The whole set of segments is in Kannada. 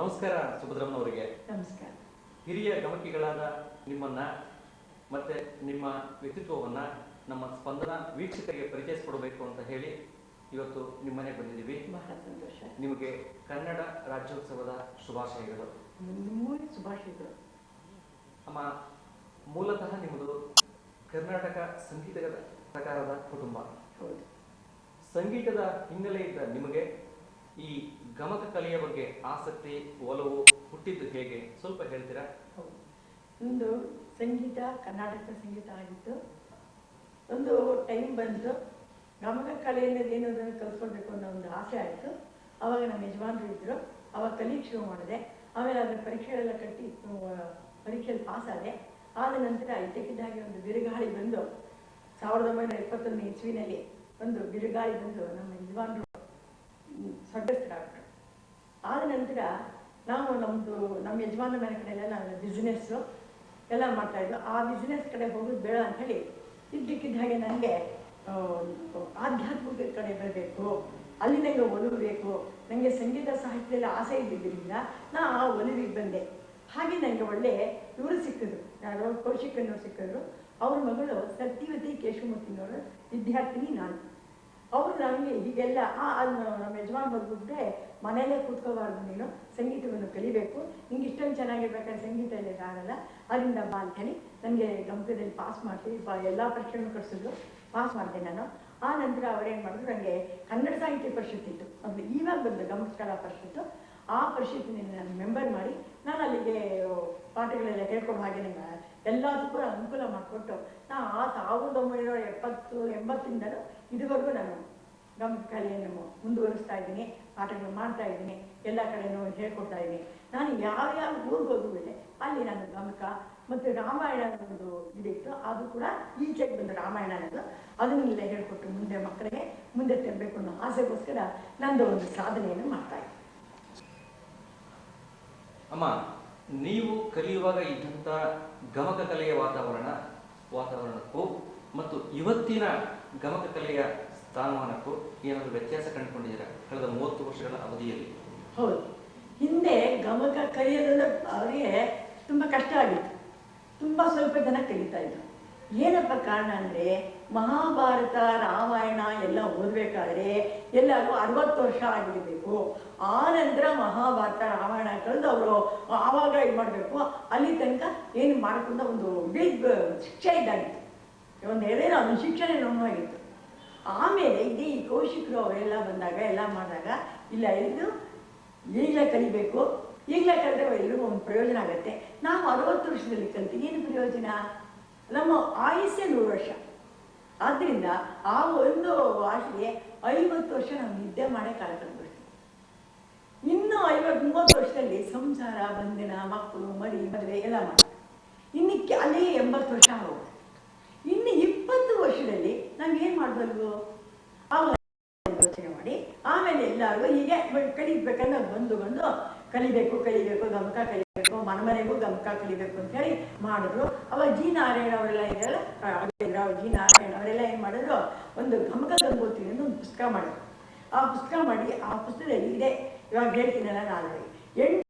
ನಮಸ್ಕಾರ ಸುಭದ್ರಮ್ಮನವರಿಗೆ. ನಮಸ್ಕಾರ. ಹಿರಿಯ ಗಮಕಿಗಳಾದ ನಿಮ್ಮನ್ನ ಮತ್ತೆ ನಿಮ್ಮ ವ್ಯಕ್ತಿತ್ವವನ್ನ ನಮ್ಮ ಸ್ಪಂದನ ವೀಕ್ಷಕರಿಗೆ ಪರಿಚಯಿಸಿಕೊಡಬೇಕು ಅಂತ ಹೇಳಿ ಇವತ್ತು ನಿಮ್ಮನೆ ಬಂದಿದ್ದೀವಿ. ಬಹಳ ಸಂತೋಷ. ನಿಮಗೆ ಕನ್ನಡ ರಾಜ್ಯೋತ್ಸವದ ಶುಭಾಶಯಗಳು. ಶುಭಾಶಯಗಳು. ಅಮ್ಮ ಮೂಲತಃ ನಿಮ್ಮದು ಕರ್ನಾಟಕ ಸಂಗೀತದ ಪ್ರಕಾರದ ಕುಟುಂಬ. ಸಂಗೀತದ ಹಿನ್ನೆಲೆ ಇದ್ದ ನಿಮಗೆ ಈ ಗಮಕ ಕಲೆಯ ಬಗ್ಗೆ ಆಸಕ್ತಿ, ಒಲವು ಹುಟ್ಟಿದ್ದು ಹೇಗೆ? ಸ್ವಲ್ಪ ಹೇಳ್ತೀರಾ? ಒಂದು ಸಂಗೀತ, ಕರ್ನಾಟಕ ಸಂಗೀತ ಆಗಿತ್ತು. ಒಂದು ಟೈಮ್ ಬಂತು. ಗಮಕ ಕಲೆಯಿಂದ ಏನೋದನ್ನು ಏನು ಅದನ್ನು ಕಲ್ತ್ಕೊಳ್ಬೇಕು ಅನ್ನೋ ಒಂದು ಆಸೆ ಆಯಿತು. ಅವಾಗ ನಮ್ಮ ಯಜಮಾನರು ಇದ್ದರು ಅವಾಗ ಕಲಿಯಕ್ಕೆ ಶುರು ಮಾಡಿದೆ. ಆಮೇಲೆ ಅದರ ಪರೀಕ್ಷೆಗಳೆಲ್ಲ ಕಟ್ಟಿ ಪರೀಕ್ಷೆಯಲ್ಲಿ ಪಾಸ್ ಆದೆ. ನಂತರ ಇದ್ದಕ್ಕಿದ್ದಾಗೆ ಒಂದು ಬಿರುಗಾಳಿ ಬಂದು, ಸಾವಿರದ ಒಂಬೈನೂರ ಇಪ್ಪತ್ತೊಂದನೇ ಇಸ್ವಿನಲ್ಲಿ ಒಂದು ಬಿರುಗಾಳಿ ಬಂದು ನಮ್ಮ ಯಜಮಾನರು ಸ್ವರ್ಗಸ್ಥರಾಗ್ಬಿಟ್ರು ಆದ ನಂತರ ನಾವು ನಮ್ಮದು ನಮ್ಮ ಯಜಮಾನ ಮನೆ ಎಲ್ಲ ನಾವು ಬಿಸ್ನೆಸ್ಸು ಎಲ್ಲ ಮಾಡ್ತಾಯಿದ್ದು ಆ ಬಿಸ್ನೆಸ್ ಕಡೆ ಹೋಗೋದು ಬೇಡ ಅಂತ ಹೇಳಿ ಇದ್ದಕ್ಕಿದ್ದ ಹಾಗೆ ನನಗೆ ಆಧ್ಯಾತ್ಮಿಕ ಕಡೆ ಬರಬೇಕು ಅಲ್ಲಿ ನನಗೆ ಒಲವು ಬೇಕು ನನಗೆ ಸಂಗೀತ ಸಾಹಿತ್ಯದಲ್ಲಿ ಆಸೆ ಇದ್ದಿದ್ದರಿಂದ ನಾ ಆ ಒಲವಿಗೆ ಬಂದೆ. ಹಾಗೆ ನನಗೆ ಒಳ್ಳೆ ಇವರು ಸಿಕ್ಕಿದ್ರು, ಯಾರೋ ಕೌಶಿಕನವ್ರು ಸಿಕ್ಕಿದ್ರು. ಅವ್ರ ಮಗಳು ಸತ್ಯವತಿ ಕೇಶವಮೂರ್ತಿನವರು ವಿದ್ಯಾರ್ಥಿನಿ ನಾನು. ಅವರು ನಮಗೆ ಹೀಗೆಲ್ಲ, ಆ ಅದು ನಮ್ಮ ಯಜಮಾನ್ ಬಂದ್ಬಿಟ್ರೆ ಮನೆಯಲ್ಲೇ ಕೂತ್ಕೋಬಾರ್ದು ನೀನು, ಸಂಗೀತವನ್ನು ಕಲಿಬೇಕು. ನಿಂಗೆ ಇಷ್ಟೊಂದು ಚೆನ್ನಾಗಿರ್ಬೇಕಾದ್ರೆ ಸಂಗೀತ ಎಲ್ಲ ಆಗಲ್ಲ. ಅದರಿಂದ ಬಾ ನನಗೆ ಗಮಕದಲ್ಲಿ ಪಾಸ್ ಮಾಡ್ತೀವಿ ಬಾ, ಎಲ್ಲ ಪರೀಕ್ಷೆಗಳನ್ನು ಕಳಿಸಿದ್ರು. ಪಾಸ್ ಮಾಡಿದೆ ನಾನು. ಆ ನಂತರ ಅವ್ರೇನು ಮಾಡಿದ್ರು ನನಗೆ ಕನ್ನಡ ಸಾಹಿತ್ಯ ಪರಿಷತ್ ಇತ್ತು. ಅದು ಈವಾಗ ಬಂದ ಗಮಕ ಪರಿಷತ್ತು ಆ ಪರಿಷತ್ತಿನಲ್ಲಿ ನಾನು ಮೆಂಬರ್ ಮಾಡಿ ನಾನು ಅಲ್ಲಿಗೆ ಪಾಠಗಳೆಲ್ಲ ಹೇಳ್ಕೊಡೋ ಹಾಗೆ ನಂಗೆ ಎಲ್ಲದಕ್ಕೂ ಅನುಕೂಲ ಮಾಡಿಕೊಟ್ಟು. ನಾ ಆ ಸಾವಿರದ ಒಂಬೈನೂರ ಎಪ್ಪತ್ತು, ಎಂಬತ್ತಿಂದಲೂ ಇದುವರೆಗೂ ನಾನು ನಮ್ಮ ಕಲೆಯನ್ನು ಮುಂದುವರಿಸ್ತಾ ಇದ್ದೀನಿ, ಪಾಠಗಳು ಮಾಡ್ತಾ ಇದ್ದೀನಿ, ಎಲ್ಲ ಕಡೆನೂ ಹೇಳ್ಕೊಡ್ತಾ ಇದ್ದೀನಿ. ನಾನು ಯಾವ್ಯಾವ ಊರಿಗೆ ಹೋಗುವುದಿಲ್ಲ ಅಲ್ಲಿ ನಾನು ಗಮಕ ಮತ್ತು ರಾಮಾಯಣ ಒಂದು ಇದಿತ್ತು, ಅದು ಕೂಡ ಈಚೆಗೆ ಬಂದು ರಾಮಾಯಣ ಅನ್ನೋದು ಅದನ್ನೆಲ್ಲ ಹೇಳ್ಕೊಟ್ಟು ಮುಂದೆ ಮಕ್ಕಳಿಗೆ ಮುಂದೆ ತರಬೇಕು ಅನ್ನೋ ಆಸೆಗೋಸ್ಕರ ನಂದು ಒಂದು ಸಾಧನೆಯನ್ನು ಮಾಡ್ತಾ ಇದ್ದೀನಿ. ಅಮ್ಮ ನೀವು ಕಲಿಯುವಾಗ ಇದ್ದಂಥ ಗಮಕ ಕಲೆಯ ವಾತಾವರಣ ವಾತಾವರಣಕ್ಕೂ ಮತ್ತು ಇವತ್ತಿನ ಗಮಕ ಕಲೆಯ ಸ್ಥಾನಮಾನಕ್ಕೂ ಏನಾದರೂ ವ್ಯತ್ಯಾಸ ಕಂಡುಕೊಂಡಿದ್ದೀರಾ? ಕಳೆದ ಮೂವತ್ತು ವರ್ಷಗಳ ಅವಧಿಯಲ್ಲಿ? ಹೌದು. ಹಿಂದೆ ಗಮಕ ಕಲಿಯೋದ್ರಿಂದ ಅವರಿಗೆ ತುಂಬ ಕಷ್ಟ ಆಗಿತ್ತು. ತುಂಬ ಸ್ವಲ್ಪ ಜನ ಕಲಿತಾ ಇದ್ರು. ಏನಪ್ಪ ಕಾರಣ ಅಂದರೆ ಮಹಾಭಾರತ, ರಾಮಾಯಣ ಎಲ್ಲ ಓದಬೇಕಾದ್ರೆ ಎಲ್ಲರೂ ಅರವತ್ತು ವರ್ಷ ಆಗಿರಬೇಕು. ಆ ನಂತರ ಮಹಾಭಾರತ, ರಾಮಾಯಣ ಕಳೆದು ಅವರು ಆವಾಗ ಇದು ಮಾಡಬೇಕು. ಅಲ್ಲಿ ತನಕ ಏನು ಮಾಡ್ಕೊಂಡ ಒಂದು ಬಿಗ್ ಶಿಕ್ಷೆ ಇದ್ದಾಗಿತ್ತು. ಒಂದು ಏನೇನೋ ಒಂದು ಶಿಕ್ಷಣ ಆಗಿತ್ತು ಆಮೇಲೆ ಈ ಕೌಶಿಕರು ಅವರೆಲ್ಲ ಬಂದಾಗ, ಎಲ್ಲ ಮಾಡಿದಾಗ, ಇಲ್ಲ ಇದು ಈಗಲೇ ಕಲಿಬೇಕು. ಈಗಲೇ ಕಲಿದ್ರೆ ಎಲ್ರಿಗೂ ಒಂದು ಪ್ರಯೋಜನ ಆಗುತ್ತೆ. ನಾವು ಅರವತ್ತು ವರ್ಷದಲ್ಲಿ ಕಲಿತು ಏನು ಪ್ರಯೋಜನ? ನಮ್ಮ ಆಯುಷ್ಯ ನೂರು ವರ್ಷ. ಆದ್ದರಿಂದ ಆ ಒಂದು ಆಶೆಗೆ ಐವತ್ತು ವರ್ಷ ನಾವು ನಿದ್ದೆ ಮಾಡೇ ಕಾಲ ಕಳೆದ್ಬಿಡ್ತೀವಿ ಇನ್ನು ಐವತ್ತು ಮೂವತ್ತು ವರ್ಷದಲ್ಲಿ ಸಂಸಾರ, ಬಂಧನ, ಮಕ್ಕಳು ಮರಿ ಮದುವೆ ಎಲ್ಲ ಮಾಡ್ತೀವಿ. ಇನ್ನಕ್ಕೆ ಅಲ್ಲೇ ಎಂಬತ್ತು ವರ್ಷ ಹೋಗುತ್ತೆ ಇನ್ನು ಇಪ್ಪತ್ತು ವರ್ಷದಲ್ಲಿ ನಾವು ಏನು ಮಾಡಬಲ್ವು ಆವಾಗ ಯೋಚನೆ ಮಾಡಿ, ಆಮೇಲೆ ಎಲ್ಲರೂ ಹೀಗೆ ಕಲಿಬೇಕಂದ್ರೆ ಬಂದು ಬಂದು ಕಲಿಬೇಕು ಕಲಿಬೇಕು, ಗಮಕ ಕಲಿಬೇಕು. ಮನಮನೆಗೂ ಗಮಕ ಕಲಿಬೇಕು ಅಂತ ಹೇಳಿ ಮಾಡಿದ್ರು. ಅವಾಗ ಜಿ ನಾರಾಯಣ ಅವರೆಲ್ಲ ಇದೆಲ್ಲ ಜಿ ನಾರಾಯಣ ಅವರೆಲ್ಲ ಏನು ಮಾಡಿದ್ರು? ಒಂದು ಗಮಕ ಗಂಗೋತ್ರಿ ಅಂತ ಒಂದು ಪುಸ್ತಕ ಮಾಡಿದ್ರು. ಆ ಪುಸ್ತಕ ಮಾಡಿ, ಆ ಪುಸ್ತಕದಲ್ಲಿ ಇದೆ. ಇವಾಗ ಹೇಳ್ತೀನಲ್ಲ ನಾನು ಎಂಟು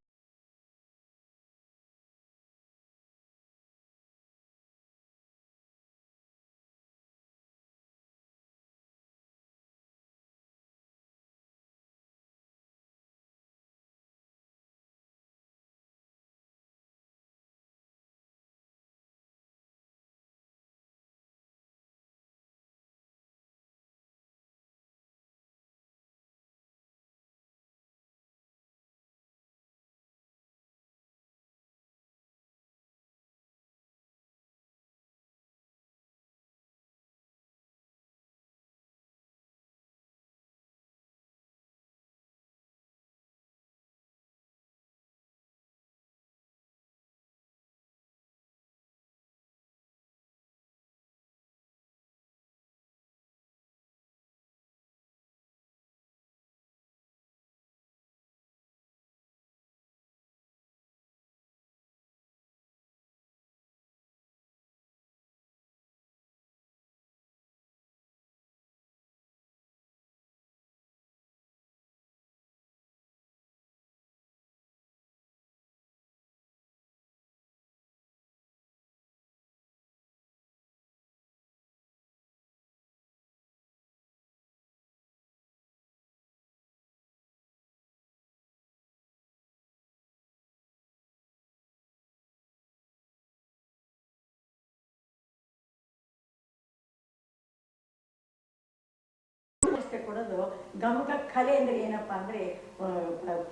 ಕೊಡೋದು ಗಮಕ ಕಲೆ ಅಂದರೆ ಏನಪ್ಪ ಅಂದರೆ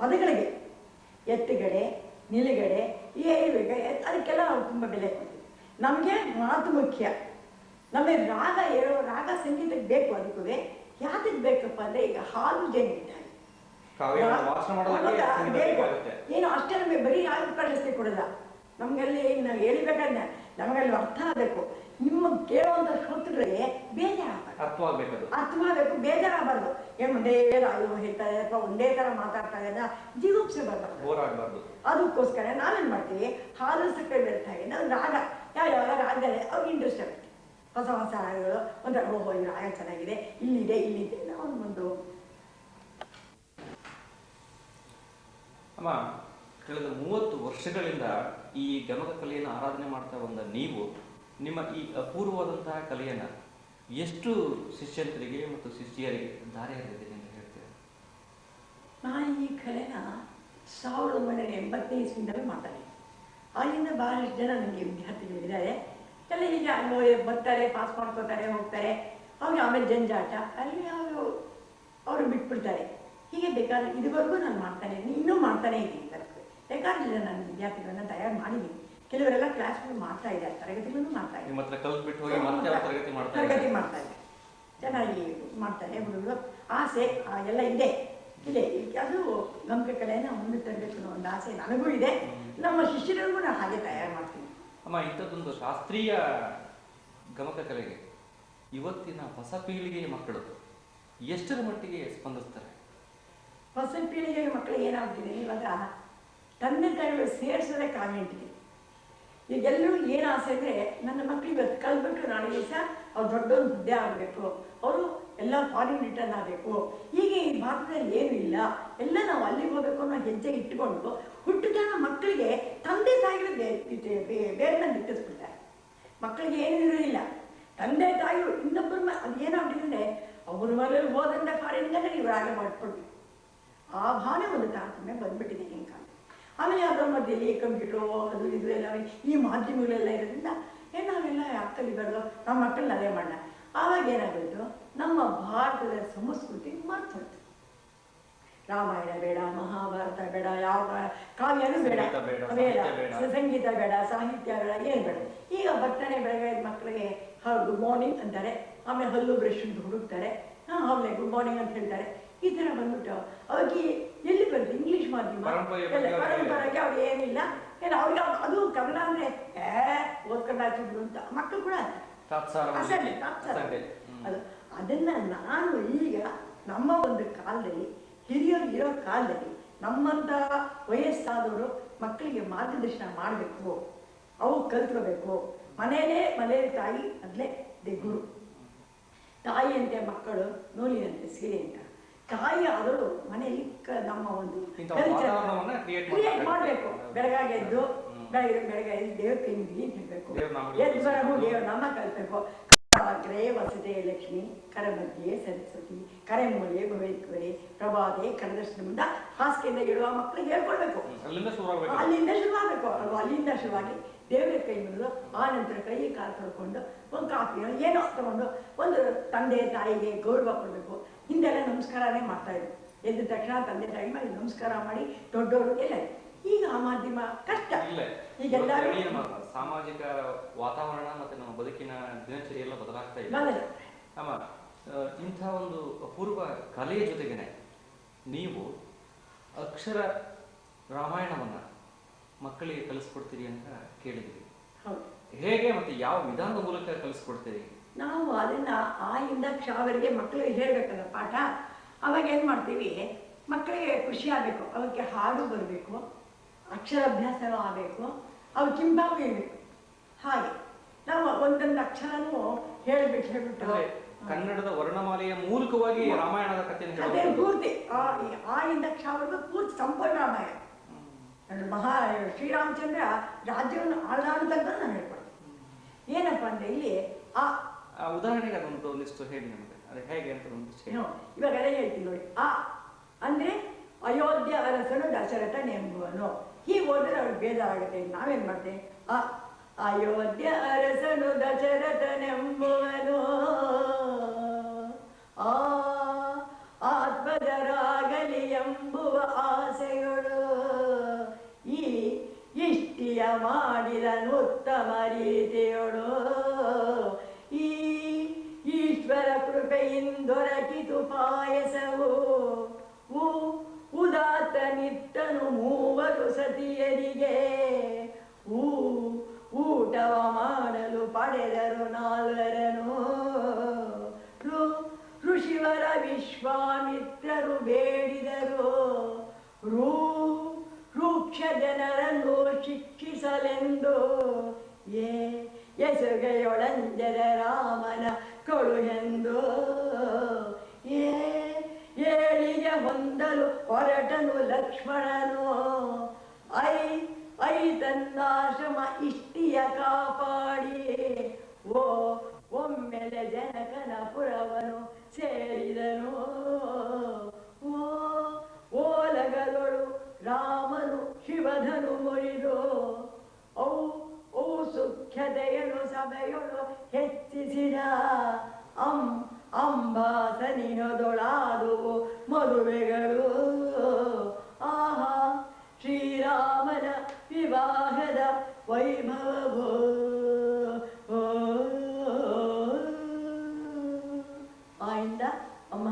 ಪದಗಳಿಗೆ. ಎತ್ತುಗಡೆ ನಿಲುಗಡೆ ಏರುಗಡೆ ಅದಕ್ಕೆಲ್ಲ ನಾವು ತುಂಬ ಬೆಲೆ ಕೊಡ್ತೀವಿ. ನಮಗೆ ಮಾತು ಮುಖ್ಯ. ನಮಗೆ ರಾಗ ಹೇಳೋ ರಾಗ ಸಂಗೀತಕ್ಕೆ ಬೇಕು ಅದಕ್ಕೂ. ಯಾತಕ್ಕೆ ಬೇಕಪ್ಪ ಅಂದರೆ ಈಗ ಹಾಲು ಜನ ಇದ್ದಾರೆ ಕಾವ್ಯವನ್ನು ವಾಚನ ಮಾಡೋದಕ್ಕೆ ಅವಾಗ ಸಂಗೀತ ಬೇಕು. ಏನು ಅಷ್ಟೇ ನಮಗೆ ಬರೀ ರಾಗ ಪರಿಸ್ಥಿತಿ ಕೊಡಲ್ಲ. ನಮಗಲ್ಲಿ ನಾವು ಹೇಳಿಬೇಕಾದ್ರೆ ನಮಗಲ್ಲಿ ಅರ್ಥ ಆಗಬೇಕು. ನಿಮ್ಮ ಕೇಳುವಂತ ಶ್ರೋತೃಗಳಿಗೆ ಬೇಜಾರಾಗಬಾರ್ದು ಅರ್ಥವಾಗಬೇಕು ಬೇಜಾರಾಗಬಾರ್ದು. ಏನು ಒಂದೇ ರಾಗ ಹೇಳ್ತಾರೆ ಅಥವಾ ಒಂದೇ ತರ ಮಾತಾಡ್ತಾ ಇದ್ದ ಜೀವೋಪ್ಸೆ ಬರ್ತಾರೆ ಬೋರ್ ಆಗಬಾರ್ದು ಅದಕ್ಕೋಸ್ಕರ ನಾವೇನ್ ಮಾಡ್ತೀವಿ ಹಾಲು ಸಕ್ಕರೆ ಬೆಳ್ತಾ ಇದೆ ನಾವು ರಾಗ ಯಾವ ಯಾವ ರಾಗದಲ್ಲಿ ಅವ್ರಿಗೆ ಇಂಟ್ರೆಸ್ಟ್ ಆಗುತ್ತೆ. ಹೊಸ ಹೊಸ ರಾಗಗಳು ಒಂಥರ ಓಹೋ ಈ ರಾಗ ಚೆನ್ನಾಗಿದೆ ಇಲ್ಲಿದೆ ಇಲ್ಲಿದೆ ನಾವು ಒಂದು ಅಮ್ಮ ಕಳೆದ ಮೂವತ್ತು ವರ್ಷಗಳಿಂದ ಈ ಗಮಕ ಕಲೆಯನ್ನು ಆರಾಧನೆ ಮಾಡ್ತಾ ಬಂದ ನೀವು ನಿಮ್ಮ ಈ ಅಪೂರ್ವವಾದಂತಹ ಕಲೆಯನ್ನು ಎಷ್ಟು ಶಿಷ್ಯಂತರಿಗೆ ಮತ್ತು ಶಿಷ್ಯರಿಗೆ ದಾರಿ ಎರೆದಿದ್ದೀರಿ ಅಂತ ಹೇಳ್ತೀರಾ? ನಾನು ಈ ಕಲೆನ ಸಾವಿರದ ಒಂಬೈನೂರ ಎಂಬತ್ತನೇ ಇಸ್ವಿಯಿಂದಲೇ ಮಾಡ್ತಾನೆ. ಅಲ್ಲಿಂದ ಬಹಳಷ್ಟು ಜನ ನನಗೆ ವಿದ್ಯಾರ್ಥಿಗಳಿದ್ದಾರೆ ಎಲ್ಲ ಹೀಗೆ ಅಲ್ಲಿ ಬರ್ತಾರೆ ಪಾಸ್ ಮಾಡ್ಕೋತಾರೆ, ಹೋಗ್ತಾರೆ. ಅವ್ರಿಗೆ ಆಮೇಲೆ ಜಂಜಾಟ, ಅಲ್ಲಿ ಅವರು ಅವರು ಬಿಟ್ಬಿಡ್ತಾರೆ. ಹೀಗೆ ಬೇಕಾದ್ರೆ ಇದುವರೆಗೂ ನಾನು ಮಾಡ್ತಾನೆ, ಇನ್ನೂ ಮಾಡ್ತಾನೆ ಇದ್ದೀನಿ ಬೇಕಾದ್ರೆ ನಾನು ವಿದ್ಯಾರ್ಥಿಗಳನ್ನ ತಯಾರು ಮಾಡಿದ್ದೀನಿ ಕೆಲವರೆಲ್ಲ ಕ್ಲಾಸ್ ಮಾಡ್ತಾ ಇದ್ದಾರೆ ತರಗತಿಗಳನ್ನು ಮಾಡ್ತಾ ಇದ್ದಾರೆ. ನಿಮ್ಮ ಹತ್ರ ಕಲ್ತ್ಬಿಟ್ಟು ಹೋಗಿ ಮತ್ತೆ ತರಗತಿ ಮಾಡ್ತಾ ತರಗತಿ ಮಾಡ್ತಾ ಇದ್ದಾರೆ. ಚೆನ್ನಾಗಿ ಮಾಡ್ತಾರೆ ಹುಡುಗರು. ಆಸೆ ಆ, ಎಲ್ಲ ಇದೆ. ಇದೆ. ಅದು ಗಮಕ ಕಲೆಯನ್ನು ಮುಂದೆ ತರಬೇಕು ಅನ್ನೋ ಒಂದು ಆಸೆ ನನಗೂ ಇದೆ. ನಮ್ಮ ಶಿಷ್ಯರಿಗೂ ನಾನು ಹಾಗೆ ತಯಾರು ಮಾಡ್ತೀನಿ. ಅಮ್ಮ ಇಂಥದ್ದೊಂದು ಶಾಸ್ತ್ರೀಯ ಗಮಕ ಕಲೆಗೆ ಇವತ್ತಿನ ಹೊಸ ಪೀಳಿಗೆಯ ಮಕ್ಕಳು ಎಷ್ಟರ ಮಟ್ಟಿಗೆ ಸ್ಪಂದಿಸ್ತಾರೆ? ಹೊಸ ಪೀಳಿಗೆಯ ಮಕ್ಕಳು ಏನಾಗ್ತಿದೆ? ಇವಾಗ ತಂದೆ ತಾಯಿಗಳು ಸೇರಿಸೋದೇ ಕಾನ್ವೆಂಟ್ಗೆ ಈಗ ಎಲ್ಲರೂ ಏನು ಆಸೆ ಅಂದರೆ ನನ್ನ ಮಕ್ಕಳು ಕಲ್ಬಿಟ್ಟು ನಾಳೆ ದಿವಸ ಅವ್ರು ದೊಡ್ಡೊಂದು ಹುದ್ದೆ ಆಗಬೇಕು. ಅವರು ಎಲ್ಲ ಫಾರಿನ್ ರಿಟರ್ನ್ ಆಗಬೇಕು. ಹೀಗೆ ಈ ಭಾರತದಲ್ಲಿ ಏನೂ ಇಲ್ಲ. ಎಲ್ಲ ನಾವು ಅಲ್ಲಿಗೆ ಹೋಗಬೇಕು ಅನ್ನೋ ಹೆಜ್ಜೆ ಇಟ್ಕೊಂಡು ಹುಟ್ಟುತನ ಮಕ್ಕಳಿಗೆ ತಂದೆ ತಾಯಿಗಳು ಬೇರೆ ಇಟ್ಟಿಸ್ಬಿಡ್ತಾರೆ ಮಕ್ಕಳಿಗೆ ಏನೂ ಇರೋದಿಲ್ಲ. ತಂದೆ ತಾಯಿ ಇನ್ನೊಬ್ಬರ ಅದು ಏನಾಗ್ಬಿಟ್ಟಿದ್ರೆ ಅವ್ರ ಮನೇಲಿ ಹೋದಂಥ ಫಾರಿನ್ಗಂದ್ರೆ ನೀವು ರಾಗ ಮಾಡ್ಕೊಡ್ಬೇಕು ಆ ಭಾವನೆ ಒಂದು ತಾರತಮ್ಯ ಬಂದ್ಬಿಟ್ಟಿದೆ ಕಾಲ ಆಮೇಲೆ ಅದರ ಮಧ್ಯೆಯಲ್ಲಿ ಕಂಪ್ಯೂಟರು ಅದು ಇದು ಎಲ್ಲ ಈ ಮಾಧ್ಯಮಗಳೆಲ್ಲ ಇರೋದ್ರಿಂದ ಏನು ನಾವೆಲ್ಲ ಕಲಿಬಾರ್ದು ನಮ್ಮ ಮಕ್ಕಳನ್ನ ಅದೇ ಮಾಡೋಣ ಆವಾಗ ಏನಾಗೋಯ್ತು? ನಮ್ಮ ಭಾರತದ ಸಂಸ್ಕೃತಿ ಮರ್ತೋಯ್ತು. ರಾಮಾಯಣ ಬೇಡ ಮಹಾಭಾರತ ಬೇಡ ಯಾವ ಕಾವ್ಯನೂ ಬೇಡ, ಬೇಡ ಸಂಗೀತ ಬೇಡ ಸಾಹಿತ್ಯ ಬೇಡ ಏನು ಬೇಡ. ಈಗ ಬರ್ತಾನೆ ಬೆಳಗ್ಗೆ ಮಕ್ಕಳಿಗೆ ಗುಡ್ ಮಾರ್ನಿಂಗ್ ಅಂತಾರೆ. ಆಮೇಲೆ ಹಲ್ಲು ಬ್ರಷ್ ಅಂತ ಹುಡುಕ್ತಾರೆ. ಹಾಂ ಆಮೇಲೆ ಗುಡ್ ಮಾರ್ನಿಂಗ್ ಅಂತ ಹೇಳ್ತಾರೆ. ಈ ಥರ ಬಂದ್ಬಿಟ್ಟು ಅವ್ರಿಗೆ ಎಲ್ಲಿ ಬರುತ್ತೆ ಇಂಗ್ಲೀಷ್ ಮಾಧ್ಯಮ. ಎಲ್ಲ ಪರಂಪರೆಗೆ ಅವ್ರಿಗೆ ಏನಿಲ್ಲ. ಏನು ಅವ್ರಿಗೆ ಅದು- ಕನ್ನಡ ಅಂದರೆ ಏ ಓದ್ಕೊಂಡಾಯ್ತು ಬಿಡು ಅಂತ. ಮಕ್ಕಳು ಕೂಡ ಅಸಡ್ಡೆ. ಅದು. ಅದನ್ನ ನಾನು ಈಗ ನಮ್ಮ ಒಂದು ಕಾಲದಲ್ಲಿ ಹಿರಿಯರು ಇರೋ ಕಾಲದಲ್ಲಿ ನಮ್ಮಂತ ವಯಸ್ಸಾದವರು ಮಕ್ಕಳಿಗೆ ಮಾರ್ಗದರ್ಶನ ಮಾಡಬೇಕು. ಅವು ಕಲ್ತ್ಕೋಬೇಕು. ಮನೆಯಲ್ಲೇ ಮನೆಯಲ್ಲಿ ತಾಯಿ ಅದಲೇ ದೇ ಗುರು. ತಾಯಿಯಂತೆ ಮಕ್ಕಳು ನೂಲಿನಂತೆ ಸೀರೆ ಅಂತ ತಾಯಿ ಆದರೂ ಮನೆಯಲ್ಲಿ ನಮ್ಮ ಒಂದು ಕ್ರಿಯೇಟ್ ಮಾಡ್ಬೇಕು. ಬೆಳಗಾಗಿ ಎದ್ದು. ಬೆಳಗ್ಗೆ ಬೆಳಗ್ಗೆ ಎದ್ದು ದೇವ್ರ ಮುಗಿ ಅಂತ ಹೇಳ್ಬೇಕು ದೇವ್ರ ನಾಮ ಎದ್ದು ಬರಹು ಜಪಿಸ್ಬೇಕು. ದೇವ್ರ ನಾಮ ಕಲಿಸ್ಬೇಕು ಕರೆ ವಸತೆ ಲಕ್ಷ್ಮಿ ಕರಮಧ್ಯೆ ಸರಸ್ವತಿ ಕರೆಮೂಲೆ ಭವೇಶ್ವರಿ ಪ್ರಭಾದೆ ಕರದರ್ಶನದಿಂದ ಹಾಸಿಗೆಯಿಂದ ಇಡುವ ಮಕ್ಕಳಿಗೆ ಹೇಳ್ಕೊಳ್ಬೇಕು ಅಲ್ಲಿಂದ ಶುರುವಾಗಬೇಕು ಶುರುವಾಗಬೇಕು ಅಲ್ಲಿಂದ ಶುರುವಾಗಿ ದೇವರ ಕೈ ಮುಗಿದು ಆ ನಂತರ ಕೈ ಕಾಲು ತೊಳ್ಕೊಂಡು ಒಂದು ಕಾಫಿ ಏನೋ ತಗೊಂಡು ಒಂದು ತಂದೆ ತಾಯಿಗೆ ಗೌರವ ಕೊಡಬೇಕು. ಹಿಂದೆಲ್ಲ ನಮಸ್ಕಾರನೇ ಮಾಡ್ತಾ ಇದ್ರು. ಎದ್ದ ತಕ್ಷಣ ತಂದೆ ತಾಯಿ ಮಾಡಿ ನಮಸ್ಕಾರ ಮಾಡಿ ದೊಡ್ಡವರು ಎಲ್ಲ ಈಗ ಆ ಮಾಧ್ಯಮ ಕಷ್ಟ. ಇಲ್ಲ ಈಗೆಲ್ಲರೂ ಸಾಮಾಜಿಕ ವಾತಾವರಣ ಮತ್ತೆ ನಮ್ಮ ಬದುಕಿನ ದಿನಚರಿ ಎಲ್ಲ ಬದಲಾಗ್ತಾ ಇದೆ. ಅಮ್ಮ ಇಂಥ ಒಂದು ಅಪೂರ್ವ ಕಲೆಯ ಜೊತೆಗೇನೆ ನೀವು ಅಕ್ಷರ ರಾಮಾಯಣವನ್ನ ಮಕ್ಕಳಿಗೆ ಕಲಿಸ್ಕೊಡ್ತೀರಿ ಅಂತ ಕೇಳಿದ್ವಿ. ಹೇಗೆ ಮತ್ತೆ ಯಾವ ವಿಧಾನದ ಮೂಲಕ ಕಲಿಸ್ಕೊಡ್ತೀರಿ? ನಾವು ಅದನ್ನು ಆ ಇಂದ ಕ್ಷವರಿಗೆ ಮಕ್ಕಳು ಹೇಳಬೇಕಲ್ಲ ಪಾಠ? ಅವಾಗ ಏನು ಮಾಡ್ತೀವಿ? ಮಕ್ಕಳಿಗೆ ಖುಷಿ ಆಗಬೇಕು. ಅವಕ್ಕೆ ಹಾಡು ಬರಬೇಕು. ಅಕ್ಷರಾಭ್ಯಾಸನೂ ಆಗಬೇಕು. ಅವು ಕಿಂಬಾವು ಇರಬೇಕು ಹಾಗೆ. ನಾವು ಒಂದೊಂದು ಅಕ್ಷರನೂ ಹೇಳ್ಬಿಟ್ಟು ಹೇಳ್ಬಿಟ್ಟು ಕನ್ನಡದ ವರ್ಣಮಾಲೆಯ ಮೂಲಕವಾಗಿ ರಾಮಾಯಣದ ಕಥೆ ಅದೇ ಪೂರ್ತಿ. ಆ ಇಂದ ಕ್ಷವರೆಗೂ ಪೂರ್ತಿ ಸಂಪೂರ್ಣ ರಾಮಾಯಣ. ಮಹಾ ಶ್ರೀರಾಮಚಂದ್ರ ರಾಜ್ಯವನ್ನು ಆಳಾಡ್ದಂತ ನಾನು ಹೇಳ್ಕೊಡ್ತೀನಿ ಏನಪ್ಪ ಅಂದ್ರೆ ಇಲ್ಲಿ ಆ ಉದಾಹರಣೆಗೆ ಅದೊಂದು ಲಿಸ್ಟ್ ಹೇಳಿ ನಮಗೆ. ಅದು ಹೇಗೆ ಅಂತ ಒಂದು ಇವಾಗ ಅದೇ ಹೇಳ್ತೀನಿ ನೋಡಿ. ಆ, ಅಂದ್ರೆ ಅಯೋಧ್ಯ ಅರಸನು ದಶರಥ ನೆಂಬುವನು ಹೀಗೆ ಹೋದ್ರೆ ಅವ್ರಿಗೆ ಬೇಜಾರಾಗುತ್ತೆ ನಾವೇನ್ ಮಾಡ್ತೇವೆ ಆ, ಅಯೋಧ್ಯ ಅರಸನು ದಶರಥನೆಂಬುವನು ಆ ಆತ್ಮದರಾಗಲಿ ಎಂಬುವ ಆಸೆಗಳು. ಈ, ಇಷ್ಟಿಯ ಮಾಡಿದನು ಉತ್ತಮ ರೀತಿಯೊಳು. ಈಶ್ವರ ಕೃಪೆಯಿಂದೊರಕಿತು ಪಾಯಸವು. ಉ, ಉದಾತ್ತ ನಿತ್ತನು ಮೂವರು ಸತಿಯರಿಗೆ. ಊ ಊಟವ ಮಾಡಲು ಪಡೆದರು ನಾಲ್ವರನು ಋಷಿವರ ವಿಶ್ವಾಮಿತ್ರರು ಬೇಡಿದರು. ರೂ ರೂಕ್ಷ ಜನರನ್ನು ಶಿಕ್ಷಿಸಲೆಂದು. ಏ ಯಸುಗೆಯೊಳಂಜರ ರಾಮನ ಕೊಳುಗೆಂದು ಎಂದು ಏಳಿಗೆ ಹೊಂದಲು ಹೊರಟನು ಲಕ್ಷ್ಮಣನು. ಐ ಐ ತನ್ನಾಶ್ರಮ ಇಷ್ಟಿಯ ಕಾಪಾಡಿ. ಓ, ಒಮ್ಮೆಲೆ ಜನಕನ ಪುರವನು ಸೇರಿದನು. ಓ ಓಲಗಲೊಳು ರಾಮನು ಶಿವಧನು ಮುರಿದು. ಔ ಓ ಸುಖ್ಯತೆಯನ್ನು ಸಭೆಯೊಳು ಹೆಚ್ಚಿಸಿದ ಅಂ ಅಂಬಾಸನಿನದೊಳಾದುವು ಮದುವೆಗಳು. ಆಹಾ ಶ್ರೀರಾಮನ ವಿವಾಹದ ವೈಭವ ಓ. ಆಯಿಂದ ಅಮ್ಮ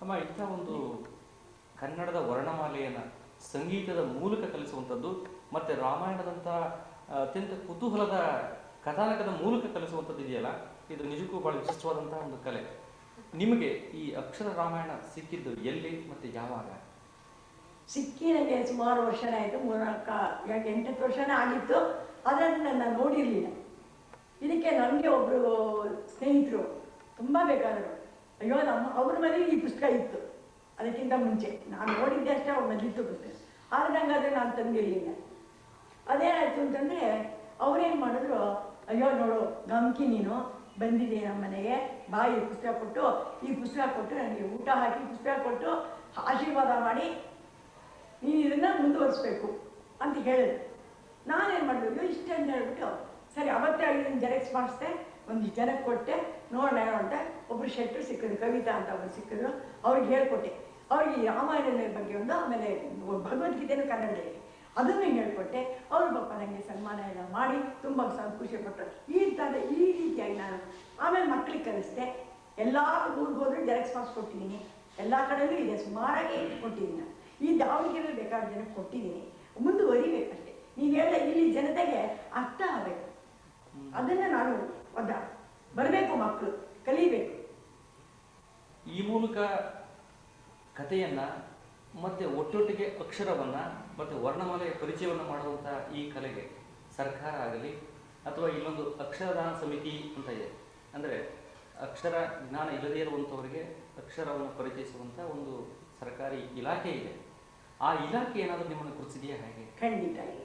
ಅಮ್ಮ ಇಂಥ ಒಂದು ಕನ್ನಡದ ವರ್ಣಮಾಲೆಯನ್ನ ಸಂಗೀತದ ಮೂಲಕ ಕಲಿಸುವಂಥದ್ದು ಮತ್ತೆ ರಾಮಾಯಣದಂತಹ ಅತ್ಯಂತ ಕುತೂಹಲದ ಕಥಾನಕದ ಮೂಲಕ ಕಲಿಸುವಂಥದ್ದು ಇದೆಯಲ್ಲ, ಇದು ನಿಜಕ್ಕೂ ಬಹಳ ವಿಶಿಷ್ಟವಾದಂತಹ ಒಂದು ಕಲೆ. ನಿಮಗೆ ಈ ಅಕ್ಷರ ರಾಮಾಯಣ ಸಿಕ್ಕಿದ್ದು ಎಲ್ಲಿ ಮತ್ತೆ ಯಾವಾಗ? ಸಿಕ್ಕಿ ನನಗೆ ಸುಮಾರು ವರ್ಷನೇ ಆಯಿತು, ಮೂರ್ನಾಲ್ಕ ಎಂಟತ್ತು ವರ್ಷನೇ ಆಗಿತ್ತು ಅದನ್ನು ನಾನು ನೋಡಿರಲಿಲ್ಲ. ಇದಕ್ಕೆ ನನಗೆ ಒಬ್ಬರು ಸ್ನೇಹಿತರು, ತುಂಬ ಬೇಕಾದರು ಅಯ್ಯೋ, ನಮ್ಮ, ಅವ್ರ ಮನೇಲಿ ಈ ಪುಸ್ತಕ ಇತ್ತು. ಅದಕ್ಕಿಂತ ಮುಂಚೆ. ನಾನು ನೋಡಿದ್ದೆ ಅಷ್ಟೇ, ಅವ್ರ ಮನೇಲಿತ್ತು ಪುಸ್ತಕ. ಆದ್ರೆ ನಂಗೆ ನಾನು ತಂದಿರಲಿಲ್ಲ. ಅದೇನಾಯಿತು ಅಂತಂದರೆ, ಅವ್ರೇನು ಮಾಡಿದ್ರು ಅಯ್ಯೋ ನೋಡು, ಗಮಕಿ ನೀನು ಬಂದಿದ್ದೀನಿ ನಮ್ಮ ಮನೆಗೆ, ಬಾಯಿ ಪುಸ್ತಕ ಕೊಟ್ಟು, ಈ ಪುಸ್ತಕ ಕೊಟ್ಟು ನನಗೆ ಊಟ ಹಾಕಿ ಪುಸ್ತಕ ಕೊಟ್ಟು ಆಶೀರ್ವಾದ ಮಾಡಿ, ನೀನು ಇದನ್ನು ಮುಂದುವರಿಸ್ಬೇಕು ಅಂತ ಹೇಳಿದೆ ನಾನೇನು ಮಾಡಬೇಕು? ಇಷ್ಟೇ ಅಂತ ಹೇಳ್ಬಿಟ್ಟು ಸರಿ, ಅವತ್ತೇ ಇದನ್ನು ಜೆರಾಕ್ಸ್ ಮಾಡಿಸ್ದೆ ಒಂದು ಜನಕ್ಕೆ ಕೊಟ್ಟೆ, ನೋಡೋಣ ಅಂತ. ಒಬ್ಬರು ಶೆಟ್ಟರು ಸಿಕ್ಕಿದ್ರು, ಕವಿತಾ ಅಂತ ಒಬ್ಬರು ಸಿಕ್ಕಿದ್ರು, ಅವ್ರಿಗೆ ಹೇಳ್ಕೊಟ್ಟೆ. ಅವ್ರಿಗೆ ರಾಮಾಯಣದ ಬಗ್ಗೆ ಒಂದು, ಆಮೇಲೆ ಭಗವದ್ಗೀತೆನೂ ಕನ್ನಡದಲ್ಲಿ. ಅದನ್ನು ಹೇಳ್ಕೊಟ್ಟೆ. ಅವರು ಪಾಪ ನನಗೆ ಸನ್ಮಾನ ಎಲ್ಲ ಮಾಡಿ ತುಂಬ ಖುಷಿ ಪಟ್ಟರು. ಈ ಥರ ಈ ರೀತಿಯಾಗಿ ನಾನು ಆಮೇಲೆ ಮಕ್ಳಿಗೆ ಕಲಿಸ್ದೆ ಎಲ್ಲ ಊರಿಗೆ ಹೋದ್ರೆ ಜೆರಾಕ್ಸ್ ಪಾಸ್ ಕೊಟ್ಟಿದ್ದೀನಿ. ಎಲ್ಲ ಕಡೆಯಲ್ಲೂ ಇದೆ. ಸುಮಾರಾಗಿ ಕೊಟ್ಟಿದ್ದೀನಿ ನಾನು. ಈ ದಾವಣಗೆರೆ ಬೇಕಾದ ಜನಕ್ಕೆ ಕೊಟ್ಟಿದ್ದೀನಿ. ಮುಂದುವರಿಬೇಕಷ್ಟೇ. ನೀನು ಹೇಳಿದ ಇಲ್ಲಿ ಜನತೆಗೆ ಅರ್ಥ ಆಗಬೇಕು. ಅದನ್ನು ನಾನು ಒದ್ದ ಬರಬೇಕು ಮಕ್ಕಳು, ಕಲಿಬೇಕು. ಈ ಮೂಲಕ ಕಥೆಯನ್ನ ಮತ್ತೆ ಒಟ್ಟೊಟ್ಟಿಗೆ ಅಕ್ಷರವನ್ನ ಮತ್ತೆ ವರ್ಣಮಾಲೆಯ ಪರಿಚಯವನ್ನು ಮಾಡುವಂತ ಈ ಕಲೆಗೆ ಸರ್ಕಾರ ಆಗಲಿ ಅಥವಾ ಇಲ್ಲೊಂದು ಅಕ್ಷರದಾನ ಸಮಿತಿ ಅಂತ ಇದೆ. ಅಂದರೆ ಅಕ್ಷರ ಜ್ಞಾನ ಇಲ್ಲದೇ ಇರುವಂಥವರಿಗೆ ಅಕ್ಷರವನ್ನು ಪರಿಚಯಿಸುವಂಥ ಒಂದು ಸರ್ಕಾರಿ ಇಲಾಖೆ ಇದೆ. ಆ ಇಲಾಖೆ ಏನಾದರೂ ನಿಮ್ಮನ್ನು ಗುರುತಿಸಿದೆಯಾ ಹಾಗೆ? ಖಂಡಿತ ಇಲ್ಲ.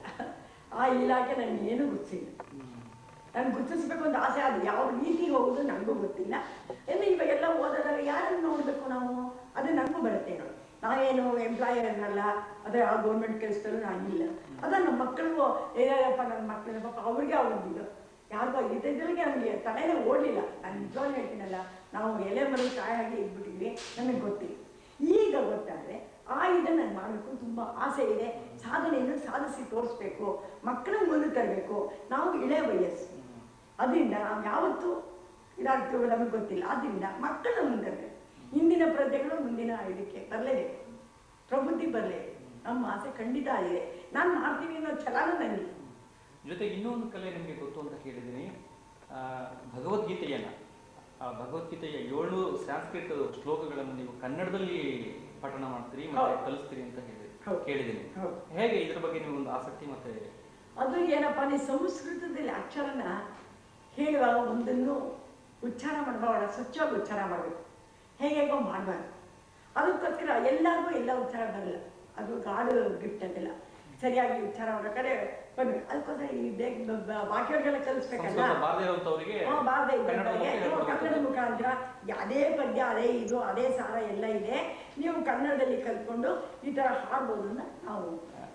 ಆ ಇಲಾಖೆ ನನಗೆ ಏನು ಗೊತ್ತಿಲ್ಲ ನಾನು ಗುರುತಿಸ್ಬೇಕು ಅಂತ ಆಸೆ ಅದು ಯಾವ ರೀತಿ ಹೋಗೋದು ನನಗೂ ಗೊತ್ತಿಲ್ಲ. ಇನ್ನು ಇವಾಗೆಲ್ಲ ಓದೋದಾಗ ಯಾರನ್ನು ನೋಡಬೇಕು ನಾವು? ಅದು ನನಗೂ ಬರುತ್ತೆ ನೋಡಿ. ನಾವೇನು ಎಂಪ್ಲಾಯರ್ನಲ್ಲ ಅದೇ ಆ ಗೌರ್ಮೆಂಟ್ ಕೆಲಸದಲ್ಲೂ ನಾನಿಲ್ಲ ಅದ ನಮ್ಮ ಮಕ್ಕಳಿಗೂ ಏನಾರಪ್ಪ ನನ್ನ ಮಕ್ಕಳು ಪಾಪ ಅವ್ರಿಗೆ ಅವ್ರದ್ದು ಯಾರಿಗೋ ಇದ್ದಿದ್ದಲ್ಲಿಗೆ ನಮಗೆ ತಲೆನೇ ಓಡಲಿಲ್ಲ. ನಾನು ನಿಜವಾಗ್ಲೂ ಹೇಳ್ತೀನಲ್ಲ, ನಾವು ಎಲೆ ಮರ ಕಾಯಾಗಿ ಇದ್ಬಿಟ್ಟಿದ್ವಿ ನಮಗೆ ಗೊತ್ತಿಲ್ಲ. ಈಗ ಗೊತ್ತಾದರೆ, ಆ ಇದನ್ನು ನಾನು ಮಾಡಬೇಕು ತುಂಬ ಆಸೆ ಇದೆ. ಸಾಧನೆಯನ್ನು ಸಾಧಿಸಿ ತೋರಿಸ್ಬೇಕು ಮಕ್ಕಳನ್ನ ಮುಂದೆ ತರಬೇಕು. ನಾವು ಇಳೆ ವಯಸ್ಸು. ಅದರಿಂದ ನಾವು ಯಾವತ್ತೂ ಇದಾಗ್ತೀವೋ ನಮಗೆ ಗೊತ್ತಿಲ್ಲ. ಆದ್ದರಿಂದ ಮಕ್ಕಳನ್ನ ಮುಂದೆ ತರಬೇಕು. ಇಂದಿನ ಪ್ರಜೆಗಳು ಮುಂದಿನ ಇದಕ್ಕೆ ಬರಲೇಬೇಕು. ಪ್ರಬುದ್ಧಿ ಬರಲೇಬೇಕು. ನಮ್ಮ ಆಸೆ ಖಂಡಿತ ಇದೆ. ನಾನು ಮಾಡ್ತೀನಿ ಅನ್ನೋ ಛಲನೂ ನನಗೆ. ಜೊತೆಗೆ ಇನ್ನೊಂದು ಕಲೆ ನಿಮಗೆ ಗೊತ್ತು ಅಂತ ಕೇಳಿದ್ದೀನಿ. ಭಗವದ್ಗೀತೆಯನ್ನು ಭಗವದ್ಗೀತೆಯನ್ನ. ಆ ಭಗವದ್ಗೀತೆಯ ಏಳು ಸಾಂಸ್ಕೃತ ಶ್ಲೋಕಗಳನ್ನು ನೀವು ಕನ್ನಡದಲ್ಲಿ ಪಠಣ ಮಾಡ್ತೀರಿ ಮತ್ತೆ. ಕಲಿಸ್ತೀರಿ ಅಂತ ಹೇಳಿ. ಕೇಳಿದ್ದೀನಿ. ಹೇಗೆ ಇದ್ರ ಬಗ್ಗೆ ನೀವು ಒಂದು ಆಸಕ್ತಿ ಮತ್ತೆ ಅದು ಏನಪ್ಪ ನೀ ಸಂಸ್ಕೃತದಲ್ಲಿ ಅಕ್ಷರನ ಹೇಳುವ ಒಂದನ್ನು ಉಚ್ಚಾರ ಮಾಡಬಾರ ಸ್ವಚ್ಛವಾಗಿ ಉಚ್ಚಾರ ಮಾಡಬೇಕು. ಹೇಗೇಗೋ ಮಾಡಬಾರ್ದು. ಅದಕ್ಕೋಸ್ಕರ ಎಲ್ಲರಿಗೂ ಎಲ್ಲ ಉಚ್ಚಾರ ಬರಲ್ಲ. ಅದು ಗಾಡು ಗಿಫ್ಟ್ ಅದೆಲ್ಲ ಸರಿಯಾಗಿ ಉಚ್ಚಾರ ಮಾಡೋಕಡೆ ಬಂದ್ರೆ ಅದಕ್ಕೋಸ್ಕರ ಈ ಬೇಗ ವಾಕ್ಯಗಳನ್ನ ಕಲಿಸ್ಬೇಕಲ್ಲ? ಬಾರದೇ ಕನ್ನಡ ಇದ್ದವರಿಗೆ ಮುಖಾಂತರ ಅದೇ ಪದ್ಯ ಅದೇ ಇದು ಅದೇ ಸಾರ ಎಲ್ಲ ಇದೆ. ನೀವು ಕನ್ನಡದಲ್ಲಿ ಕಲ್ತ್ಕೊಂಡು ಈ ತರ ಹಾಡ್ಬೋದು ಅಂತ ನಾವು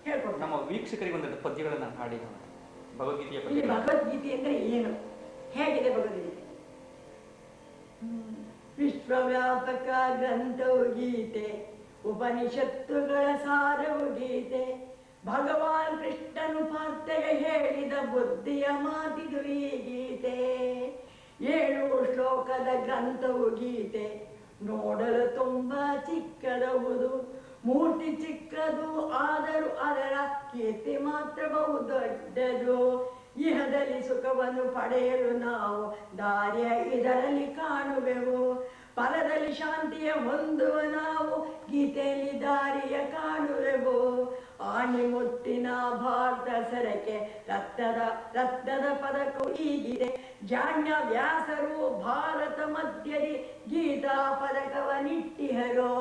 ಹೇಳ್ಕೊಡ್ತೀವಿ. ನಮ್ಮ ವೀಕ್ಷಕರಿಗೆ ಒಂದೆರಡು ಪದ್ಯಗಳನ್ನ ಹಾಡಿ ಭಗವದ್ಗೀತೆಯ ಭಗವದ್ಗೀತೆ ಅಂದ್ರೆ ಏನು? ಹೇಗಿದೆ ಭಗವದ್ಗೀತೆ? ಹ್ಮ್. ವಿಶ್ವವ್ಯಾಪಕ ಗ್ರಂಥವು ಗೀತೆ, ಉಪನಿಷತ್ತುಗಳ ಸಾರವು ಗೀತೆ. ಭಗವಾನ್ ಕೃಷ್ಣನು ಪಾರ್ಥೆಗೆ ಹೇಳಿದ ಬುದ್ಧಿಯ ಮಾತಿದು ಈ ಗೀತೆ. ಏಳು ಶ್ಲೋಕದ ಗ್ರಂಥವು ಗೀತೆ. ನೋಡಲು ತುಂಬಾ ಚಿಕ್ಕದವುದು ಮೂರ್ತಿ ಚಿಕ್ಕದು, ಆದರೂ ಅದರ ಕೀರ್ತಿ ಮಾತ್ರ ಬಹು ದೊಡ್ಡದು. ಇಹದಲ್ಲಿ ಸುಖವನ್ನು ಪಡೆಯಲು ನಾವು ದಾರಿಯ ಇದರಲ್ಲಿ ಕಾಣುವೆವು. ಪರದಲ್ಲಿ ಶಾಂತಿಯ ಹೊಂದುವ ನಾವು ಗೀತೆಯಲ್ಲಿ ದಾರಿಯ ಕಾಣುವೆವು. ಆಣಿ ಮುತ್ತಿನ ಭಾರತ ಸರಕೆ, ರಕ್ತದ ರಕ್ತದ ಪದಕವು ಈಗಿದೆ ಜಾಣ್ಯ ವ್ಯಾಸರು ಭಾರತ ಮಧ್ಯದಿ ಗೀತಾ ಪದಕವನ್ನಿಟ್ಟಿಹರೋ.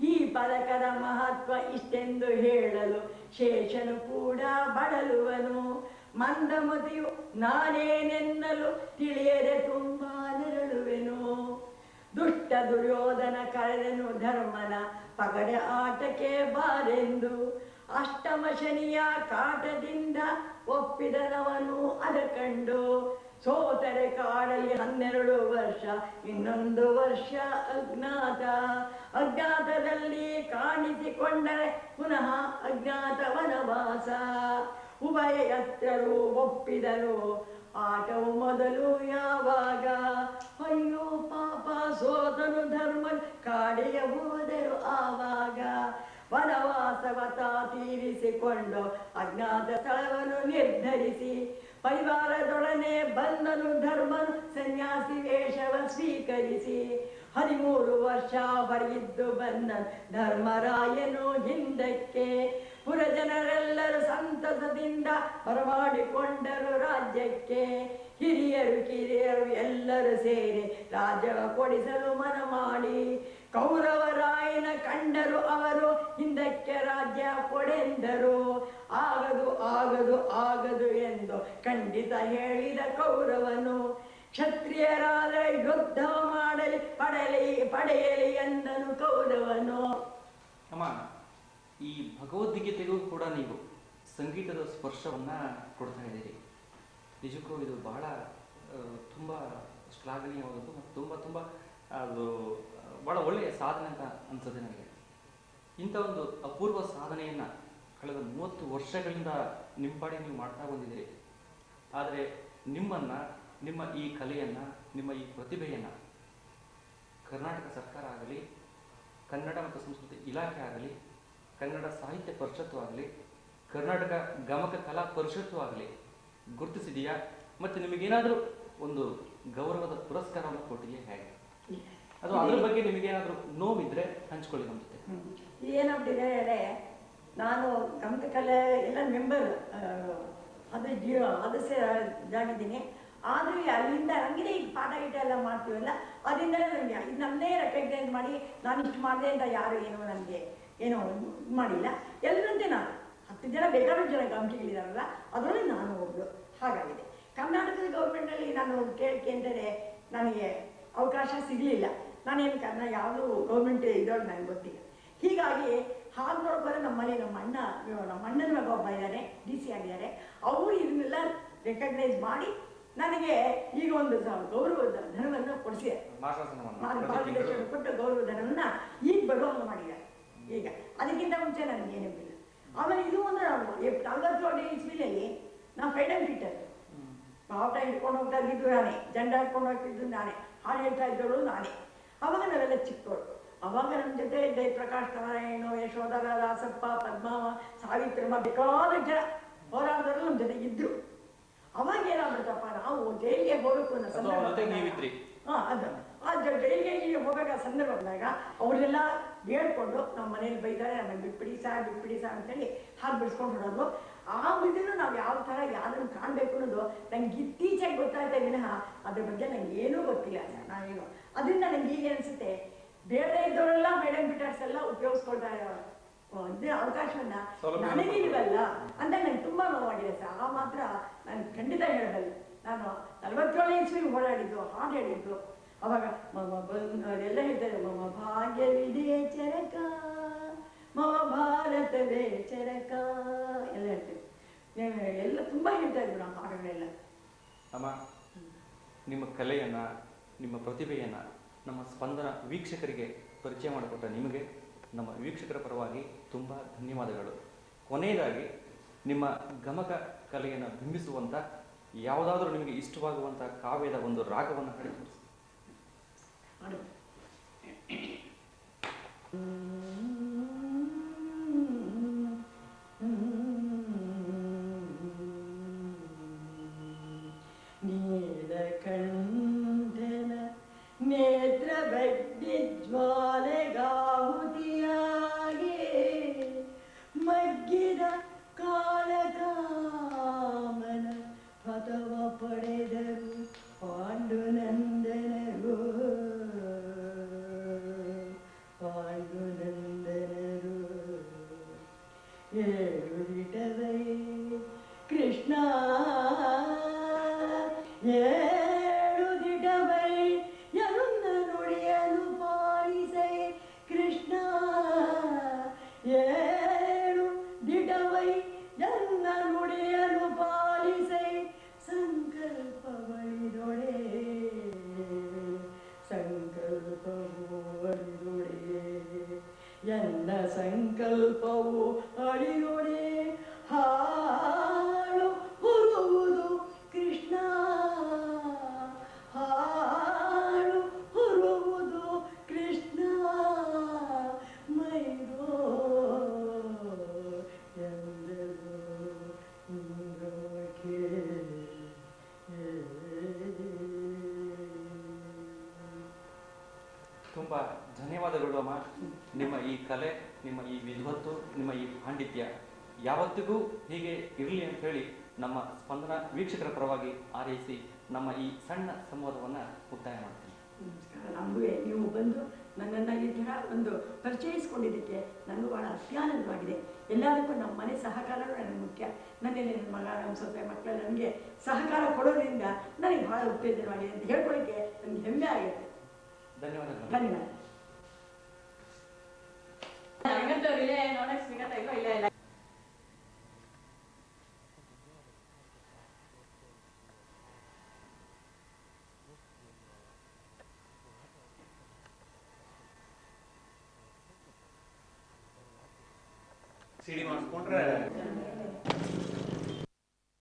ಈ ಪದಕದ ಮಹತ್ವ ಇಷ್ಟೆಂದು ಹೇಳಲು ಶೇಷನು ಕೂಡ ಬಡಲುವನು. ಮಂದಮತಿಯು ನಾನೇನೆನ್ನಲು ತಿಳಿಯದೆ ತುಂಬಾ ನೆರಳುವೆನು. ದುಷ್ಟ ದುರ್ಯೋಧನ ಕರೆದನು, ಧರ್ಮನ ಪಗಡೆ ಆಟಕ್ಕೆ ಬಾರೆಂದು. ಅಷ್ಟಮ ಶನಿಯ ಕಾಟದಿಂದ ಒಪ್ಪಿದನವನು ಅದ ಕಂಡು. ಸೋತರೆ ಕಾಡಲ್ಲಿ ಹನ್ನೆರಡು ವರ್ಷ, ಇನ್ನೊಂದು ವರ್ಷ ಅಜ್ಞಾತ. ಅಜ್ಞಾತದಲ್ಲಿ ಕಾಣಿಸಿಕೊಂಡರೆ ಪುನಃ ಅಜ್ಞಾತ ವನವಾಸ ಉಭಯ ಯತ್ರರು ಒಪ್ಪಿದರು, ಆಟವು ಮೊದಲು ಯಾವಾಗ? ಅಯ್ಯೋ ಪಾಪ, ಸೋತನು ಧರ್ಮ ಕಾಡೆಯ ಹೋದರು ಆವಾಗ. ವನವಾಸವತ ತೀರಿಸಿಕೊಂಡು ಅಜ್ಞಾತ ಸ್ಥಳವನ್ನು ನಿರ್ಧರಿಸಿ ಪರಿವಾರದೊಡನೆ ಬಂದನು ಧರ್ಮನು ಸನ್ಯಾಸಿ ವೇಷವ ಸ್ವೀಕರಿಸಿ ಹದಿಮೂರು ವರ್ಷ ಹೊರಗಿದ್ದು ಬಂದನು ಧರ್ಮರಾಯನು ಹಿಂದಕ್ಕೆ. ಪುರಜನರೆಲ್ಲರೂ ಸಂತಸದಿಂದ ಬರಮಾಡಿಕೊಂಡರು ರಾಜ್ಯಕ್ಕೆ. ಹಿರಿಯರು ಕಿರಿಯರು ಎಲ್ಲರೂ ಸೇರಿ ರಾಜ್ಯವ ಕೊಡಿಸಲು ಮನ ಮಾಡಿ ಕೌರವರಾಯನ ಕಂಡರು ಅವರು, ಹಿಂದಕ್ಕೆ ರಾಜ್ಯ ಕೊಡೆಂದರು. ಆಗದು ಆಗದು ಆಗದು ಎಂದು ಖಂಡಿತ ಹೇಳಿದ ಕೌರವನು. ಕ್ಷತ್ರಿಯರಾದರೆ ಯುದ್ಧ ಮಾಡಲಿ, ಪಡಲಿ, ಪಡೆಯಲಿ ಎಂದನು ಕೌರವನು. ಅಮ್ಮ, ಈ ಭಗವದ್ಗೀತೆಗೂ ಕೂಡ ನೀವು ಸಂಗೀತದ ಸ್ಪರ್ಶವನ್ನ ಕೊಡ್ತಾ ಇದ್ದೀರಿ. ನಿಜಕ್ಕೂ ಇದು ಬಹಳ ತುಂಬ ಶ್ಲಾಘನೀಯವಾದದ್ದು ಮತ್ತು ತುಂಬ ತುಂಬ, ಅದು ಬಹಳ ಒಳ್ಳೆಯ ಸಾಧನೆ ಅಂತ ಅನ್ಸುತ್ತೆ ನನಗೆ. ಇಂಥ ಒಂದು ಅಪೂರ್ವ ಸಾಧನೆಯನ್ನ ಕಳೆದ ಮೂವತ್ತು ವರ್ಷಗಳಿಂದ ನಿಮ್ಮ ನೀವು ಮಾಡ್ತಾ ಬಂದಿದ್ದೀರಿ. ಆದರೆ ನಿಮ್ಮನ್ನ, ನಿಮ್ಮ ಈ ಕಲೆಯನ್ನ, ನಿಮ್ಮ ಈ ಪ್ರತಿಭೆಯನ್ನ ಕರ್ನಾಟಕ ಸರ್ಕಾರ ಆಗಲಿ, ಕನ್ನಡ ಮತ್ತು ಸಂಸ್ಕೃತಿ ಇಲಾಖೆ ಆಗಲಿ, ಕನ್ನಡ ಸಾಹಿತ್ಯ ಪರಿಷತ್ತು ಆಗಲಿ, ಕರ್ನಾಟಕ ಗಮಕ ಕಲಾ ಪರಿಷತ್ತು ಆಗಲಿ ಗುರುತಿಸಿದೆಯಾ? ಮತ್ತು ನಿಮಗೇನಾದರೂ ಒಂದು ಗೌರವದ ಪುರಸ್ಕಾರವನ್ನು ಕೊಟ್ಟಿದೆಯಾ ಹೇಗೆ? ಅದು ಅದ್ರ ಬಗ್ಗೆ ನಿಮಗೇನಾದರೂ ನೋವಿದ್ರೆ ಹಂಚ್ಕೊಳ್ಳಿ ನಮ್ಮ ಜೊತೆ. ಏನಾಗ್ಬಿಟ್ಟಿದೆ ಹೇಳಿ ನಾನು ಕಮತ ಕಲೆ ಎಲ್ಲ ಮೆಂಬರ್ ಅದು ಜೀವ ಅದು ಜಾಗಿದ್ದೀನಿ ಆದರೂ ಅಲ್ಲಿಂದ ಹಂಗಿದೆ ಈಗ ಪಾಠ ಗೀಟ ಎಲ್ಲ ಮಾಡ್ತೀವಲ್ಲ ಅದರಿಂದ ನನಗೆ ನನ್ನೇ ರೆಕಗ್ನೈಸ್ ಮಾಡಿ ನಾನು ಇಷ್ಟು ಮಾಡಿದೆ ಅಂತ ಯಾರು ಏನು ನನಗೆ ಏನೋ ಮಾಡಿಲ್ಲ. ಎಲ್ಲರಂತೆ ನಾನು. ಹತ್ತು ಜನ, ಬೇಕಾದಷ್ಟು ಜನ ಕಂಪ್ನಿಗಳಿದಾರಲ್ಲ ಅದರಲ್ಲಿ ನಾನು ಒಬ್ಳು. ಹಾಗಾಗಿದೆ. ಕರ್ನಾಟಕದ ಗೌರ್ಮೆಂಟಲ್ಲಿ ನಾನು ಕೇಳಿಕೆ ಅಂದರೆ ನನಗೆ ಅವಕಾಶ ಸಿಗಲಿಲ್ಲ. ನಾನೇನು ಕನ್ನಡ ಯಾವುದೂ ಗೌರ್ಮೆಂಟ್ ಇರೋದು ನನಗೆ ಗೊತ್ತಿಲ್ಲ. ಹೀಗಾಗಿ ಹಾಗೆ ನಮ್ಮ ನಮ್ಮಲ್ಲಿ ನಮ್ಮ ಅಣ್ಣ ನಮ್ಮ ಅಣ್ಣನ ಮಗ ಒಬ್ಬ ಇದ್ದಾರೆ ಡಿ ಸಿ ಆಗಿದ್ದಾರೆ ಅವರು ಇದನ್ನೆಲ್ಲ ರೆಕಗ್ನೈಸ್ ಮಾಡಿ ನನಗೆ ಈಗ ಒಂದು ಗೌರವದ ಧನವನ್ನು ಕೊಡಿಸಿದೆ ಕೊಟ್ಟ ಗೌರವ ಧನವನ್ನ ಈಗ ಬರುವಂಗೆ ಮಾಡಿದ್ದಾರೆ ಈಗ ಅದಕ್ಕಿಂತ ಮುಂಚೆ ನನಗೆ ಇಲ್ಲ. ಆಮೇಲೆ ಇದು ಒಂದು ನಲವತ್ತೇಳು ಇಸ್ವಿನಲ್ಲಿ ನಾವು ಫ್ರೀಡಮ್ ಫೀಟರ್. ಬಾವುಟ ಹಿಡ್ಕೊಂಡು ಹೋಗ್ತಾ ಇದ್ದಿದ್ದು ನಾನೇ ಜಂಡ ಹಿಡ್ಕೊಂಡು ಹೋಗ್ತಿದ್ದು ನಾನೇ ಹಾಡು ಹೇಳ್ತಾ ಇದ್ದವಳು ನಾನೇ. ಅವಾಗ ನಾವೆಲ್ಲ ಚಿಕ್ಕವಳು. ಅವಾಗ ನಮ್ಮ ಜೊತೆ ಜಯಪ್ರಕಾಶ್ ನಾರಾಯಣ ಯಶೋಧರ ದಾಸಪ್ಪ ಪದ್ಮಾವ ಸಾವಿತ್ರಮ್ಮ ಬೇಕಾದ ಜನ ಹೋರಾಟದವರು ನಮ್ಮ ಜೊತೆ ಇದ್ರು. ಅವಾಗ ಏನಾಗ್ಬಿಡ್ತಪ್ಪ ನಾವು ಜೈಲಿಗೆ ಹೋಗಬೇಕು ಅನ್ನೋ ಸಂದರ್ಭ ಹಾ ಅದ. ಆ ಜೈಲಿಗೆ ಹೀಗೆ ಹೋಗಾಗ ಸಂದರ್ಭ ಬಂದಾಗ ಅವ್ರನ್ನೆಲ್ಲ ಹೇಳ್ಕೊಂಡು ನಮ್ಮ ಮನೇಲಿ ಬೈತಾರೆ ನಮಗೆ ಬಿಟ್ಬಿಡಿ ಸಾ ಬಿಟ್ಬಿಡಿ ಸಾ ಅಂತೇಳಿ ಹಾಗೆ ಬಿಡಿಸ್ಕೊಂಡು ಹೊಡೋದು ಆ ಇದನ್ನು ನಾವು ಯಾವ ಥರ ಯಾರನ್ನು ಕಾಣಬೇಕು ಅನ್ನೋದು ನಂಗೆ ಇತ್ತೀಚೆಗೆ ಗೊತ್ತಾಯ್ತಾ ವಿನಃ ಅದ್ರ ಬಗ್ಗೆ ನಂಗೆ ಏನೂ ಗೊತ್ತಿಲ್ಲ ಸರ್ ನಾನೇನು. ಅದರಿಂದ ನಂಗೆ ಈಗ ಅನಿಸುತ್ತೆ ಬೇರೆ ಇದ್ದವರೆಲ್ಲ ಮೇಡಮ್ ಬಿಟರ್ಸ್ ಎಲ್ಲ ಉಪಯೋಗಿಸ್ಕೊಳ್ತಾ ಇರೋ ಒಂದೇ ಅವಕಾಶವನ್ನ ನನಗಿಲ್ವಲ್ಲ ಅಂತ ನಂಗೆ ತುಂಬಾ ನೋವಾಗಿದೆ ಸರ್. ಆ ಮಾತ್ರ ನಾನು ಖಂಡಿತ ಹೇಳಬಲ್ಲ. ನಾನು ನಲವತ್ತೇಳನೇ ಇಸ್ವಿ ಓಡಾಡಿದ್ದು ಹಾಡು ಹೇಳಿದ್ದು. ಅವಾಗ ಮಮ ಬಂದವರೆಲ್ಲ ಎಲ್ಲ ಹೇಳ್ತಾರೆ ಮಮ ಭಾಗ್ಯವಿದೆ ಚರಕ ಮಮ ಭಾರತವೇ ಚರಕ. ಎಲ್ಲ ತುಂಬ ಹೇಳ್ತಾ ಇದ್ರು ಹಾಡುಗಳೆಲ್ಲ ಅಮ್ಮ ನಿಮ್ಮ ಕಲೆಯನ್ನ ನಿಮ್ಮ ಪ್ರತಿಭೆಯನ್ನ ನಮ್ಮ ಸ್ಪಂದನ ವೀಕ್ಷಕರಿಗೆ ಪರಿಚಯ ಮಾಡಿಕೊಟ್ಟ ನಿಮಗೆ ನಮ್ಮ ವೀಕ್ಷಕರ ಪರವಾಗಿ ತುಂಬ ಧನ್ಯವಾದಗಳು. ಕೊನೆಯದಾಗಿ ನಿಮ್ಮ ಗಮಕ ಕಲೆಯನ್ನು ಬಿಂಬಿಸುವಂಥ ಯಾವುದಾದ್ರೂ ನಿಮಗೆ ಇಷ್ಟವಾಗುವಂಥ ಕಾವ್ಯದ ಒಂದು ರಾಗವನ್ನು ಹಾಡಿ Kalpao Hari Om ವೀಕ್ಷಕರ ಪರವಾಗಿ ಆರೈಸಿ ನಮ್ಮ ಈ ಸಣ್ಣ ಸಂವಾದವನ್ನು ಮುಕ್ತಾಯ ಮಾಡ್ತೀನಿ. ನಮಗೆ ನೀವು ಬಂದು ನನ್ನನ್ನು ಈ ಥರ ಒಂದು ಪರಿಚಯಿಸ್ಕೊಂಡಿದ್ದಕ್ಕೆ ನನಗೂ ಬಹಳ ಅತ್ಯಾನಂದವಾಗಿದೆ. ಎಲ್ಲದಕ್ಕೂ ನಮ್ಮ ಮನೆ ಸಹಕಾರವೂ ನನಗೆ ಮುಖ್ಯ. ನನ್ನಲ್ಲಿ ನನ್ನ ಮಗ ನಮ್ಮ ಸೊಸೆ ಮಕ್ಕಳು ನನಗೆ ಸಹಕಾರ ಕೊಡೋದ್ರಿಂದ ನನಗೆ ಬಹಳ ಉತ್ತೇಜನವಾಗಿದೆ ಅಂತ ಹೇಳ್ಕೊಳ್ಳಿಕ್ಕೆ ನನಗೆ ಹೆಮ್ಮೆ ಆಗಿದೆ ಧನ್ಯವಾದಗಳು. ಧನ್ಯವಾದ ಇಲ್ಲ ಇಲ್ಲ. contrario